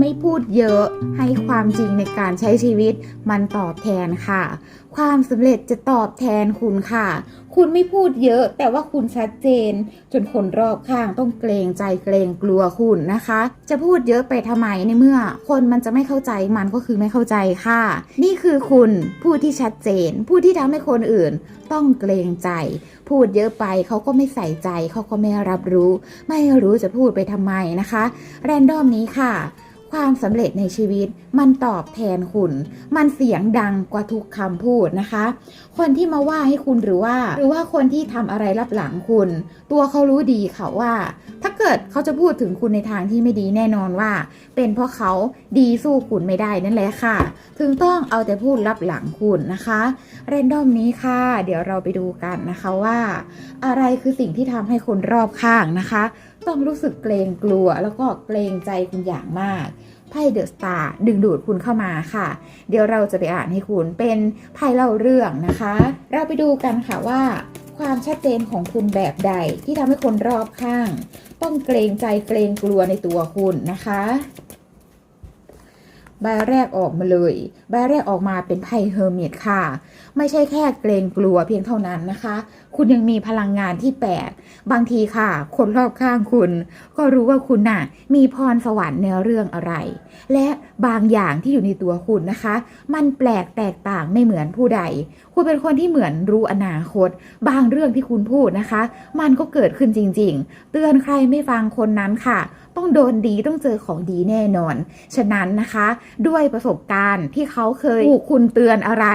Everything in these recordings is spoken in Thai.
ไม่พูดเยอะให้ความจริงในการใช้ชีวิตมันตอบแทนค่ะ ความสำเร็จจะตอบแทนคุณค่ะ คุณไม่พูดเยอะ แต่ว่าคุณชัดเจน จนคนรอบข้างต้องเกรงใจเกรงกลัวคุณนะคะ จะพูดเยอะไปทำไมในเมื่อ คนมันจะไม่เข้าใจมันก็คือไม่เข้าใจค่ะ นี่คือคุณผู้ที่ชัดเจน ผู้ที่ทำให้คนอื่นต้องเกรงใจ พูดเยอะไปเขาก็ไม่ใส่ใจเขาก็ไม่รับรู้ ไม่รู้จะพูดไปทำไมนะคะ แรนดอมนี้ค่ะ ความสำเร็จในชีวิต มันตอบแทนคุณ มันเสียงดังกว่าทุกคำพูดนะคะ คนที่มาว่าให้คุณหรือว่า หรือว่าคนที่ทำอะไรรับหลังคุณ ตัวเขารู้ดีค่ะว่า ถ้าเกิดเขาจะพูดถึงคุณในทางที่ไม่ดีแน่นอนว่า เป็นเพราะเขาดีสู้คุณไม่ได้นั่นแหละค่ะ ถึงต้องเอาแต่พูดรับหลังคุณนะคะเรนดอมนี้ค่ะ เดี๋ยวเราไปดูกันนะคะว่า อะไรคือสิ่งที่ทำให้คนรอบข้างนะคะ ต้องรู้สึกเกรงกลัวแล้วก็เกรงใจคุณอย่างมาก ไพ่เดอะสตาร์ดึงดูดคุณเข้ามาค่ะ เดี๋ยวเราจะไปอ่านให้คุณเป็นไพ่เล่าเรื่องนะคะ เราไปดูกันค่ะว่า ความชัดเจนของคุณแบบใดที่ทำให้คนรอบข้าง ต้องเกรงใจเกรงกลัวในตัวคุณนะคะใบแรกออกมาเลย ใบแรกออกมาเป็นไพ่เฮอร์มิตค่ะ ไม่ใช่แค่เกรงกลัวเพียงเท่านั้นนะคะ คุณยังมีพลังงานที่แปลกบางทีค่ะ คนรอบข้างคุณ ก็รู้ว่าคุณน่ะ มีพรสวรรค์ในเรื่องอะไร และบางอย่างที่อยู่ในตัวคุณนะคะ มันแปลกแตกต่างไม่เหมือนผู้ใด คุณเป็นคนที่เหมือนรู้อนาคต บางเรื่องที่คุณพูดนะคะ มันก็เกิดขึ้นจริง ๆ เตือนใครไม่ฟังคนนั้นค่ะ ต้องโดนดีต้องเจอของดีแน่นอน ฉะนั้นนะคะ ด้วยประสบการณ์ที่เขาเคยถูกคุณเตือนอะไร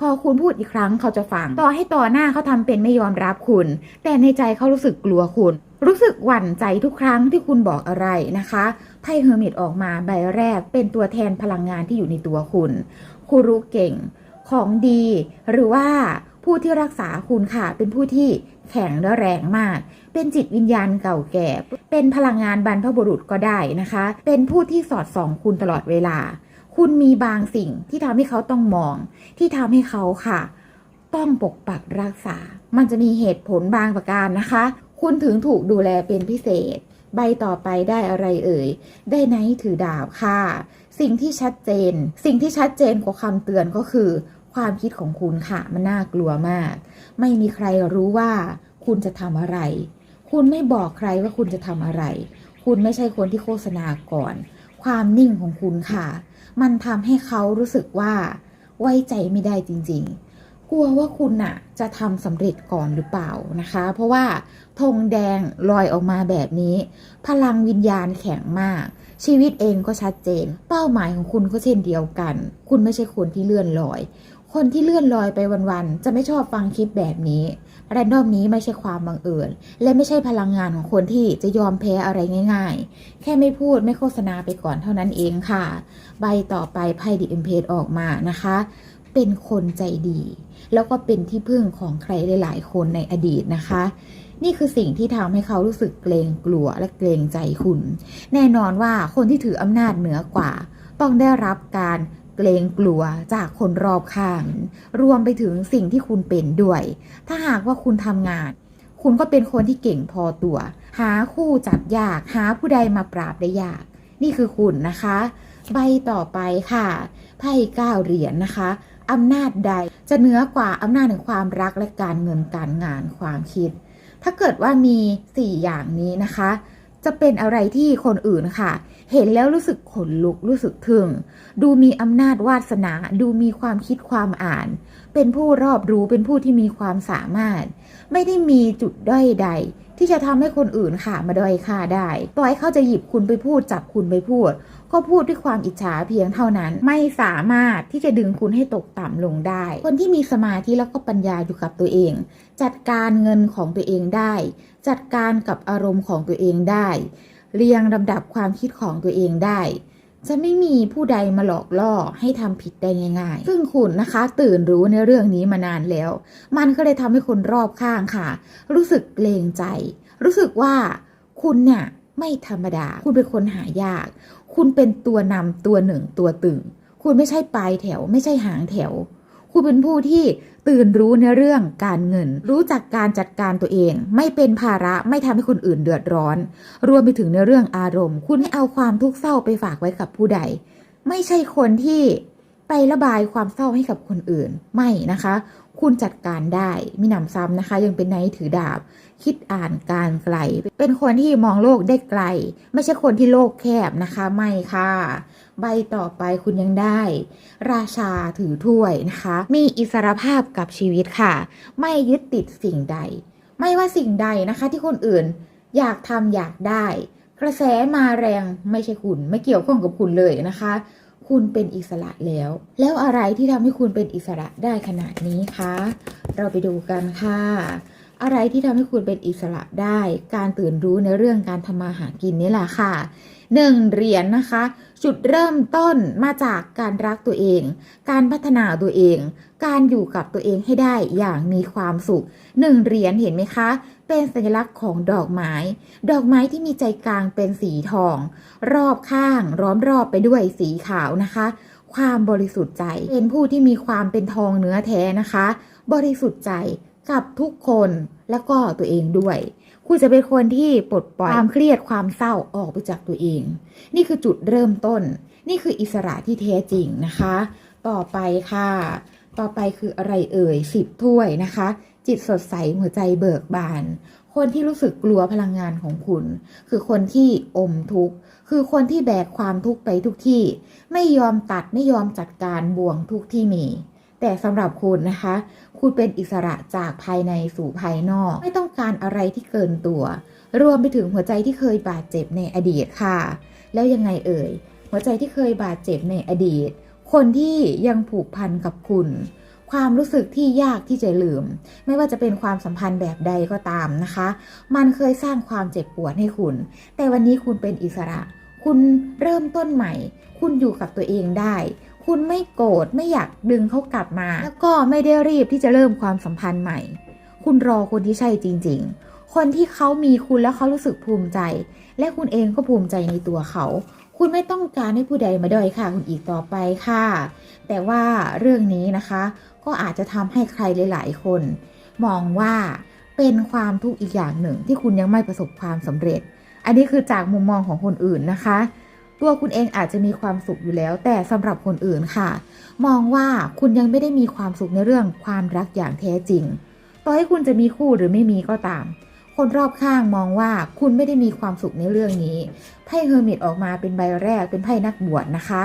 พอคุณพูดอีกครั้งเขาจะฟัง ต่อให้ต่อหน้าเขาทำเป็นไม่ยอมรับคุณ แต่ในใจเขารู้สึกกลัวคุณ รู้สึกหวั่นใจทุกครั้งที่คุณบอกอะไรนะคะไพ่เฮอร์มิตออกมาใบแรกเป็นตัวแทนพลังงานที่อยู่ในตัวคุณ คุณรู้เก่งของดี หรือว่าผู้ที่รักษาคุณค่ะเป็นผู้ที่แข็งและแรงมาก เป็นจิตวิญญาณเก่าแก่ เป็นพลังงานบรรพบุรุษก็ได้นะคะ เป็นผู้ที่สอดส่องคุณตลอดเวลา คุณมีบางสิ่งที่ทำให้เขาต้องมอง ที่ทำให้เขาค่ะ ต้องปกปักรักษา มันจะมีเหตุผลบางประการนะคะ คุณถึงถูกดูแลเป็นพิเศษ ใบต่อไปได้อะไรเอ่ย ได้ไนถือดาบค่ะ สิ่งที่ชัดเจน สิ่งที่ชัดเจนกว่าคำเตือนก็คือ ความคิดของคุณค่ะ มันน่ากลัวมาก ไม่มีใครรู้ว่า คุณจะทำอะไร คุณไม่บอกใครว่าคุณจะทำอะไร คุณไม่ใช่คนที่โฆษณาก่อน ความนิ่งของคุณค่ะ มันทำให้เขารู้สึกว่า ไว้ใจไม่ได้จริง ๆ กลัวว่าคุณน่ะ จะทำสำเร็จก่อนหรือเปล่านะคะ เพราะว่าธงแดงลอยออกมาแบบนี้ พลังวิญญาณแข็งมาก ชีวิตเองก็ชัดเจน เป้าหมายของคุณก็เช่นเดียวกัน คุณไม่ใช่คนที่เลื่อนลอย คนที่เลื่อนลอยไปวันๆจะไม่ชอบฟังคลิปแบบนี้ แรนดอมนี้ไม่ใช่ความบังเอิญและไม่ใช่พลังงานของคนที่จะยอมแพ้อะไรง่าย ๆ แค่ไม่พูดไม่โฆษณาไปก่อนเท่านั้นเองค่ะ ใบต่อไปไพ่ดิเอ็มเพออกมานะคะ เป็นคนใจดี แล้วก็เป็นที่พึ่งของใครหลายๆ คนในอดีตนะคะนี่คือสิ่งที่ทำให้เขารู้สึกเกรงกลัวและเกรงใจคุณ แน่นอนว่าคนที่ถืออำนาจเหนือกว่า ต้องได้รับการ เกรงกลัวจากคนรอบข้าง รวมไปถึงสิ่งที่คุณเป็นด้วย ถ้าหากว่าคุณทำงาน คุณก็เป็นคนที่เก่งพอตัว หาคู่จับยาก หาผู้ใดมาปราบได้ยาก นี่คือคุณนะคะ ใบต่อไปค่ะไพ่เก้าเหรียญนะคะอำนาจใดจะเหนือกว่าอำนาจแห่งความรักและการเงินการงานความคิด ถ้าเกิดว่ามี 4 อย่างนี้นะคะ จะเป็นอะไรที่คนอื่นค่ะ เห็นแล้วรู้สึกขนลุกรู้สึกถึง ดูมีอำนาจวาสนา ดูมีความคิดความอ่าน เป็นผู้รอบรู้เป็นผู้ที่มีความสามารถ ไม่ได้มีจุดด้อยใด ที่จะทำให้คนอื่นค่ะมาด้อยค่าได้ต่อให้เขาจะหยิบคุณไปพูดจับคุณไปพูด ก็พูดด้วยความอิจฉาเพียงเท่านั้น ไม่สามารถที่จะดึงคุณให้ตกต่ำลงได้ คนที่มีสมาธิแล้วก็ปัญญาอยู่กับตัวเอง จัดการเงินของตัวเองได้ จัดการกับอารมณ์ของตัวเองได้ เรียงลำดับความคิดของตัวเองได้ จะไม่มีผู้ใดมาหลอกล่อให้ทำผิดได้ง่ายๆ ซึ่งคุณนะคะ ตื่นรู้ในเรื่องนี้มานานแล้ว มันก็เลยทำให้คนรอบข้างค่ะ รู้สึกเกรงใจ รู้สึกว่าคุณเนี่ยไม่ธรรมดา คุณเป็นคนหายาก คุณเป็นตัวนำตัวหนึ่งตัวตึง คุณไม่ใช่ปลายแถว ไม่ใช่หางแถว คุณเป็นผู้ที่ตื่นรู้ในเรื่องการเงิน รู้จักการจัดการตัวเอง ไม่เป็นภาระไม่ทำให้คนอื่นเดือดร้อน รวมไปถึงในเรื่องอารมณ์ คุณไม่เอาความทุกข์เศร้าไปฝากไว้กับผู้ใด ไม่ใช่คนที่ไประบายความเศร้าให้กับคนอื่นไม่นะคะ คุณจัดการได้มีหนำซ้ำนะคะ ยังเป็นนายถือดาบ คิดอ่านการไกล เป็นคนที่มองโลกได้ไกล ไม่ใช่คนที่โลกแคบนะคะ ไม่ค่ะ ใบต่อไปคุณยังได้ ราชาถือถ้วยนะคะ มีอิสรภาพกับชีวิตค่ะ ไม่ยึดติดสิ่งใด ไม่ว่าสิ่งใดนะคะที่คนอื่นอยากทำอยากได้ กระแสมาแรงไม่ใช่คุณ ไม่เกี่ยวข้องกับคุณเลยนะคะ คุณเป็นอิสระแล้ว แล้วอะไรที่ทำให้คุณเป็นอิสระได้ขนาดนี้คะ เราไปดูกันค่ะ อะไรที่ทำให้คุณเป็นอิสระได้ การตื่นรู้ในเรื่องการทำมาหากินนี่แหละค่ะ หนึ่งเหรียญนนะคะ จุดเริ่มต้นมาจากการรักตัวเอง การพัฒนาตัวเอง การอยู่กับตัวเองให้ได้อย่างมีความสุขหนึ่งเหรียญเห็นไหมคะ เป็นสัญลักษณ์ของดอกไม้ ดอกไม้ที่มีใจกลางเป็นสีทอง รอบข้างร้อมรอบไปด้วยสีขาวนะคะความบริสุทธิ์ใจ เป็นผู้ที่มีความเป็นทองเนื้อแท้นะคะ บริสุทธิ์ใจ กับทุกคนแล้วก็ตัวเองด้วย คุณจะเป็นคนที่ปลดปล่อยความเครียดความเศร้าออกไปจากตัวเอง นี่คือจุดเริ่มต้น นี่คืออิสระที่แท้จริงนะคะ ต่อไปค่ะ ต่อไปคืออะไรเอ่ยสิบถ้วยนะคะ จิตสดใสหัวใจเบิกบาน คนที่รู้สึกกลัวพลังงานของคุณ คือคนที่อมทุกข์ คือคนที่แบกความทุกข์ไปทุกที่ ไม่ยอมตัดไม่ยอมจัดการบ่วงทุกข์ที่มี แต่สำหรับคุณนะคะ คุณเป็นอิสระจากภายในสู่ภายนอก ไม่ต้องการอะไรที่เกินตัว รวมไปถึงหัวใจที่เคยบาดเจ็บในอดีตค่ะ แล้วยังไงเอ่ย หัวใจที่เคยบาดเจ็บในอดีต คนที่ยังผูกพันกับคุณ ความรู้สึกที่ยากที่จะลืม ไม่ว่าจะเป็นความสัมพันธ์แบบใดก็ตามนะคะ มันเคยสร้างความเจ็บปวดให้คุณ แต่วันนี้คุณเป็นอิสระ คุณเริ่มต้นใหม่ คุณอยู่กับตัวเองได้ คุณไม่โกรธไม่อยากดึงเขากลับมา แล้วก็ไม่ได้รีบที่จะเริ่มความสัมพันธ์ใหม่ คุณรอคนที่ใช่จริง ๆ คนที่เขามีคุณแล้วเขารู้สึกภูมิใจ และคุณเองก็ภูมิใจในตัวเขา คุณไม่ต้องการให้ผู้ใดมาด้อยค่ะ คุณอีกต่อไปค่ะ แต่ว่าเรื่องนี้นะคะ ก็อาจจะทำให้ใครหลาย ๆ คน มองว่าเป็นความทุกข์อีกอย่างหนึ่งที่คุณยังไม่ประสบความสำเร็จ อันนี้คือจากมุมมองของคนอื่นนะคะ ตัวคุณเองอาจจะมีความสุขอยู่แล้ว แต่สำหรับคนอื่นค่ะ มองว่าคุณยังไม่ได้มีความสุขในเรื่องความรักอย่างแท้จริง ต่อให้คุณจะมีคู่หรือไม่มีก็ตาม คนรอบข้างมองว่าคุณไม่ได้มีความสุขในเรื่องนี้ไพ่เฮอร์มิตออกมาเป็นใบแรกเป็นไพ่นักบวชนะคะ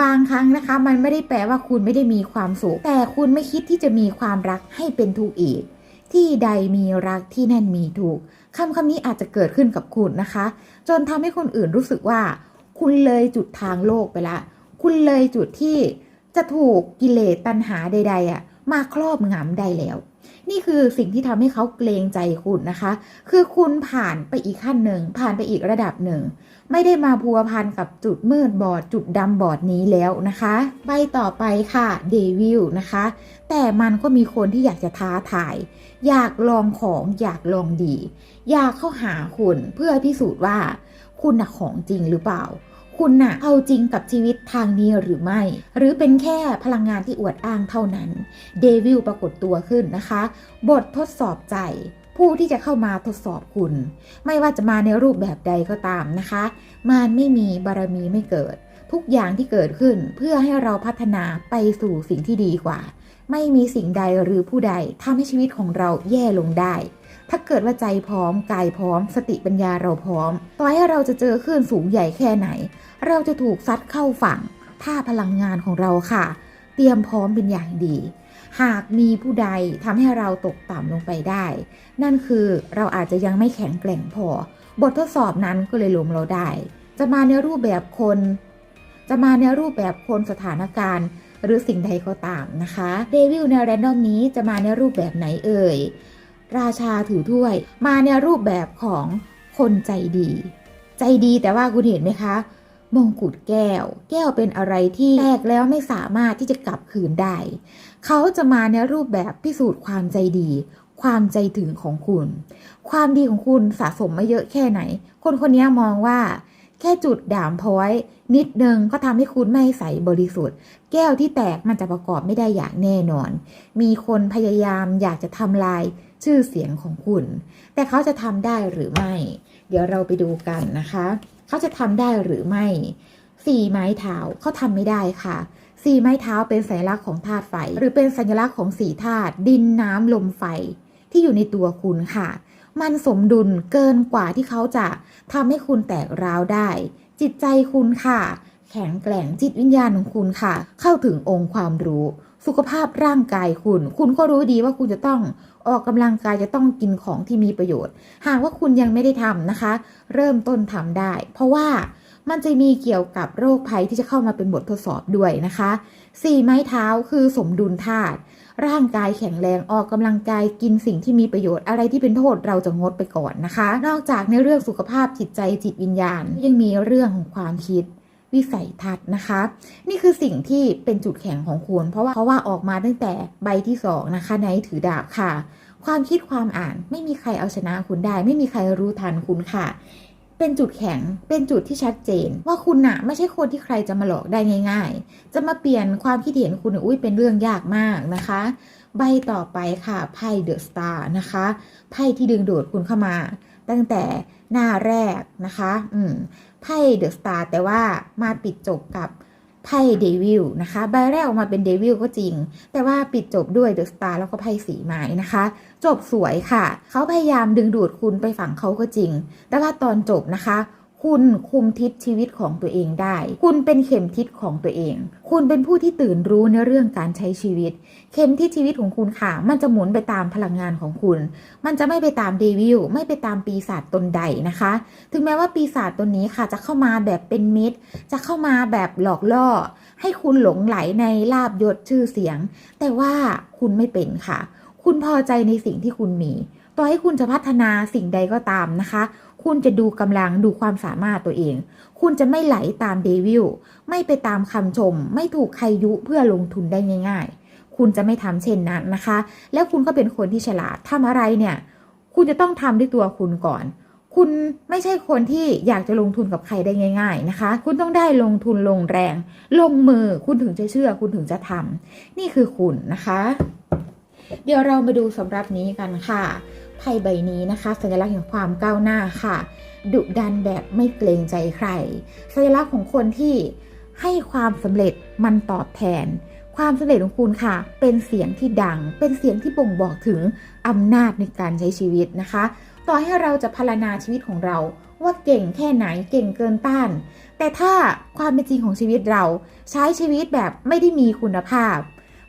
บางครั้งนะคะมันไม่ได้แปลว่าคุณไม่ได้มีความสุข แต่คุณไม่คิดที่จะมีความรักให้เป็นทุกข์อีก ที่ใดมีรักที่นั่นมีทุกข์คำคำนี้อาจจะเกิดขึ้นกับคุณนะคะ จนทำให้คนอื่นรู้สึกว่า คุณเลยจุดทางโลกไปละ คุณเลยจุดที่จะถูกกิเลสตัณหาใด ๆอะมาครอบงำได้แล้ว นี่คือสิ่งที่ทำให้เขาเกรงใจคุณนะคะ คือคุณผ่านไปอีกขั้นหนึ่ง ผ่านไปอีกระดับหนึ่ง ไม่ได้มาพัวพันกับจุดมืดบอด จุดดำบอดนี้แล้วนะคะ ใบต่อไปค่ะเดวิลนะคะ แต่มันก็มีคนที่อยากจะท้าทาย อยากลองของ อยากลองดี อยากเข้าหาคุณเพื่อพิสูจน์ว่า คุณน่ะของจริงหรือเปล่า คุณน่ะเอาจริงกับชีวิตทางนี้หรือไม่ หรือเป็นแค่พลังงานที่อวดอ้างเท่านั้น เดวิลปรากฏตัวขึ้นนะคะ บททดสอบใจผู้ที่จะเข้ามาทดสอบคุณ ไม่ว่าจะมาในรูปแบบใดก็ตามนะคะมันไม่มีบารมีไม่เกิด ทุกอย่างที่เกิดขึ้นเพื่อให้เราพัฒนาไปสู่สิ่งที่ดีกว่า ไม่มีสิ่งใดหรือผู้ใดทำให้ชีวิตของเราแย่ลงได้ ถ้าเกิดว่าใจพร้อมกายพร้อม สติปัญญาเราพร้อม ต่อให้เราจะเจอคลื่นสูงใหญ่แค่ไหน เราจะถูกซัดเข้าฝั่ง ถ้าพลังงานของเราค่ะ เตรียมพร้อมเป็นอย่างดี หากมีผู้ใดทำให้เราตกต่ำลงไปได้ นั่นคือเราอาจจะยังไม่แข็งแกร่งพอ บททดสอบนั้นก็เลยล้มเราได้ จะมาในรูปแบบคน จะมาในรูปแบบคนสถานการณ์หรือสิ่งใดก็ตามนะคะเดวิลในแรนดอมนี้จะมาในรูปแบบไหนเอ่ย ราชาถือถ้วย มาในรูปแบบของคนใจดี ใจดีแต่ว่าคุณเห็นไหมคะ มงกุฎแก้ว แก้วเป็นอะไรที่แตกแล้วไม่สามารถที่จะกลับคืนได้ เขาจะมาในรูปแบบพิสูจน์ความใจดี ความใจถึงของคุณ ความดีของคุณสะสมมาเยอะแค่ไหน คนคนนี้มองว่าแค่จุดด่ามพอย นิดนึงก็ทำให้คุณไม่ใสบริสุทธิ์ แก้วที่แตกมันจะประกอบไม่ได้อย่างแน่นอน มีคนพยายามอยากจะทำลาย ชื่อเสียงของคุณ แต่เขาจะทำได้หรือไม่ เดี๋ยวเราไปดูกันนะคะ เขาจะทำได้หรือไม่สี่ไม้เท้าเขาทำไม่ได้ค่ะสี่ไม้เท้าเป็นสัญลักษณ์ของธาตุไฟ หรือเป็นสัญลักษณ์ของสี่ธาตุดินน้ำลมไฟที่อยู่ในตัวคุณค่ะ มันสมดุลเกินกว่าที่เขาจะทำให้คุณแตกร้าวได้ จิตใจคุณค่ะ แข็งแกร่งจิตวิญญาณของคุณค่ะ เข้าถึงองค์ความรู้ สุขภาพร่างกายคุณ คุณก็รู้ดีว่าคุณจะต้อง ออกกำลังกายจะต้องกินของที่มีประโยชน์ หากว่าคุณยังไม่ได้ทำนะคะ เริ่มต้นทำได้ เพราะว่ามันจะมีเกี่ยวกับโรคภัยที่จะเข้ามาเป็นบททดสอบด้วยนะคะสี่ไม้เท้าคือสมดุลธาตุร่างกายแข็งแรงออกกำลังกายกินสิ่งที่มีประโยชน์อะไรที่เป็นโทษเราจะงดไปก่อนนะคะ นอกจากในเรื่องสุขภาพจิตใจจิตวิญญาณ ยังมีเรื่องของความคิดวิสัยทัศน์นะคะ นี่คือสิ่งที่เป็นจุดแข็งของคุณ เพราะว่าเพราะว่าออกมาตั้งแต่ใบที่สองนะคะ ในถือดาบค่ะ ความคิดความอ่านไม่มีใครเอาชนะคุณได้ ไม่มีใครรู้ทันคุณค่ะ เป็นจุดแข็งเป็นจุดที่ชัดเจน ว่าคุณน่ะไม่ใช่คนที่ใครจะมาหลอกได้ง่าย ๆ จะมาเปลี่ยนความคิดเห็นคุณอุ้ยเป็นเรื่องยากมากนะคะ ใบต่อไปค่ะไพ่เดอะสตาร์นะคะไพ่ที่ดึงดูดคุณเข้ามา ตั้งแต่หน้าแรกนะคะ อืมไพ่เดอะสตาร์แต่ว่ามาปิดจบกับ ไพ่เดวิลนะคะใบแรกออกมาเป็นเดวิลก็จริง แต่ว่าปิดจบด้วยเดอะสตาร์แล้วก็ไพ่สีไม้นะคะ จบสวยค่ะ เขาพยายามดึงดูดคุณไปฝั่งเขาก็จริง แต่ว่าตอนจบนะคะ คุณคุมทิศชีวิตของตัวเองได้ คุณเป็นเข็มทิศของตัวเอง คุณเป็นผู้ที่ตื่นรู้ในเรื่องการใช้ชีวิต เข็มทิศชีวิตของคุณค่ะ มันจะหมุนไปตามพลังงานของคุณ มันจะไม่ไปตามเดวิล ไม่ไปตามปีศาจตนใดนะคะ ถึงแม้ว่าปีศาจตนนี้ค่ะ จะเข้ามาแบบเป็นมิตร จะเข้ามาแบบหลอกล่อ ให้คุณหลงไหลในลาบยศชื่อเสียง แต่ว่าคุณไม่เป็นค่ะ คุณพอใจในสิ่งที่คุณมี ต่อให้คุณจะพัฒนาสิ่งใดก็ตามนะคะ คุณจะดูกำลังดูความสามารถตัวเอง คุณจะไม่ไหลตามเดวิลไม่ไปตามคำชม ไม่ถูกใครยุเพื่อลงทุนได้ง่าย ๆ คุณจะไม่ทำเช่นนั้นนะคะ แล้วคุณก็เป็นคนที่ฉลาดทำอะไรเนี่ย คุณจะต้องทำด้วยตัวคุณก่อน คุณไม่ใช่คนที่อยากจะลงทุนกับใครได้ง่าย ๆนะคะ คุณต้องได้ลงทุนลงแรง ลงมือคุณถึงจะเชื่อ คุณถึงจะทำนี่คือคุณนะคะ เดี๋ยวเรามาดูสำหรับนี้กันค่ะ ไพ่ใบนี้นะคะ สัญลักษณ์แห่งความก้าวหน้าค่ะ ดุดันแบบไม่เกรงใจใคร สัญลักษณ์ของคนที่ให้ความสำเร็จมันตอบแทน ความสำเร็จของคุณค่ะ เป็นเสียงที่ดัง เป็นเสียงที่บ่งบอกถึงอำนาจในการใช้ชีวิตนะคะ ต่อให้เราจะพารณาชีวิตของเราว่าเก่งแค่ไหนเก่งเกินต้าน แต่ถ้าความเป็นจริงของชีวิตเราใช้ชีวิตแบบไม่ได้มีคุณภาพ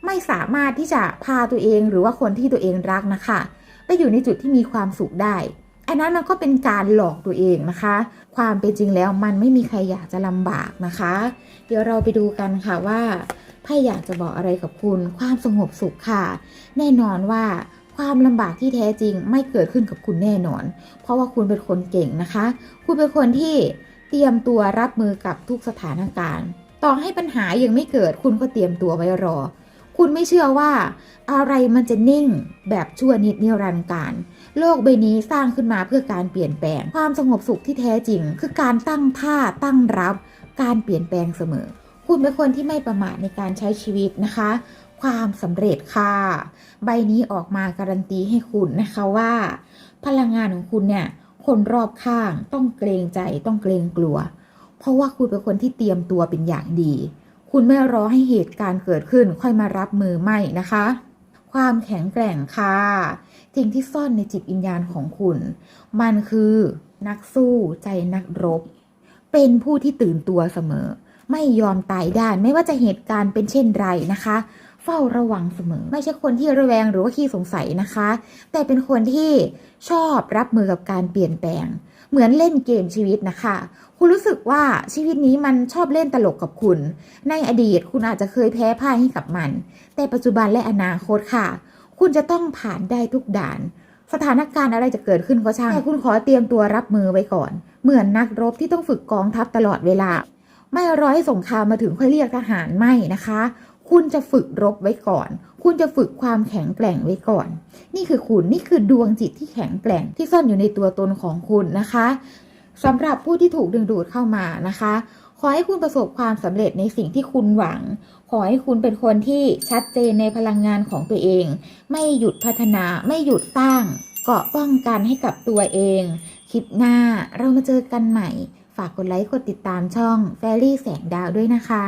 ไม่สามารถที่จะพาตัวเองหรือว่าคนที่ตัวเองรักนะคะ ไปอยู่ในจุดที่มีความสุขได้ อันนั้นมันก็เป็นการหลอกตัวเองนะคะ ความเป็นจริงแล้วมันไม่มีใครอยากจะลำบากนะคะ เดี๋ยวเราไปดูกันค่ะว่าไพ่อยากจะบอกอะไรกับคุณ ความสงบสุขค่ะ แน่นอนว่าความลำบากที่แท้จริงไม่เกิดขึ้นกับคุณแน่นอน เพราะว่าคุณเป็นคนเก่งนะคะ คุณเป็นคนที่เตรียมตัวรับมือกับทุกสถานการณ์ ต่อให้ปัญหายังไม่เกิดคุณก็เตรียมตัวไว้รอ คุณไม่เชื่อว่า อะไรมันจะนิ่งแบบชั่วนิดนิรันดร์การ โลกใบนี้สร้างขึ้นมาเพื่อการเปลี่ยนแปลง ความสงบสุขที่แท้จริง คือการตั้งท่าตั้งรับ การเปลี่ยนแปลงเสมอ คุณเป็นคนที่ไม่ประมาทในการใช้ชีวิตนะคะ ความสำเร็จค่ะ ใบนี้ออกมาการันตีให้คุณนะคะว่า พลังงานของคุณเนี่ยคนรอบข้างต้องเกรงใจต้องเกรงกลัว เพราะว่าคุณเป็นคนที่เตรียมตัวเป็นอย่างดี คุณไม่รอให้เหตุการณ์เกิดขึ้นค่อยมารับมือไม่นะคะ ความแข็งแกร่งค่ะสิ่งที่ซ่อนในจิตวิญญาณของคุณ มันคือนักสู้ใจนักรบ เป็นผู้ที่ตื่นตัวเสมอ ไม่ยอมตายด้านไม่ว่าจะเหตุการณ์เป็นเช่นไรนะคะ เฝ้าระวังเสมอ ไม่ใช่คนที่ระแวงหรือว่าขี้สงสัยนะคะ แต่เป็นคนที่ชอบรับมือกับการเปลี่ยนแปลง เหมือนเล่นเกมชีวิตนะคะ คุณรู้สึกว่าชีวิตนี้มันชอบเล่นตลกกับคุณ ในอดีตคุณอาจจะเคยแพ้พ่ายให้กับมัน แต่ปัจจุบันและอนาคตค่ะ คุณจะต้องผ่านได้ทุกด่าน สถานการณ์อะไรจะเกิดขึ้นก็ช่างแต่คุณขอเตรียมตัวรับมือไว้ก่อน เหมือนนักรบที่ต้องฝึกกองทัพตลอดเวลา ไม่รอให้สงครามมาถึงค่อยเรียกทหารไม่นะคะ คุณจะฝึกรบไว้ก่อน คุณจะฝึกความแข็งแกร่งไว้ก่อน นี่คือคุณนี่คือดวงจิตที่แข็งแกร่งที่ซ่อนอยู่ในตัวตนของคุณนะคะสำหรับผู้ที่ถูกดึงดูดเข้ามานะคะ ขอให้คุณประสบความสำเร็จในสิ่งที่คุณหวัง ขอให้คุณเป็นคนที่ชัดเจนในพลังงานของตัวเอง ไม่หยุดพัฒนาไม่หยุดสร้างเกาะป้องกันให้กับตัวเอง คลิปหน้าเรามาเจอกันใหม่ ฝากกดไลค์กดติดตามช่อง f ฟรี่แสงดาวด้วยนะคะ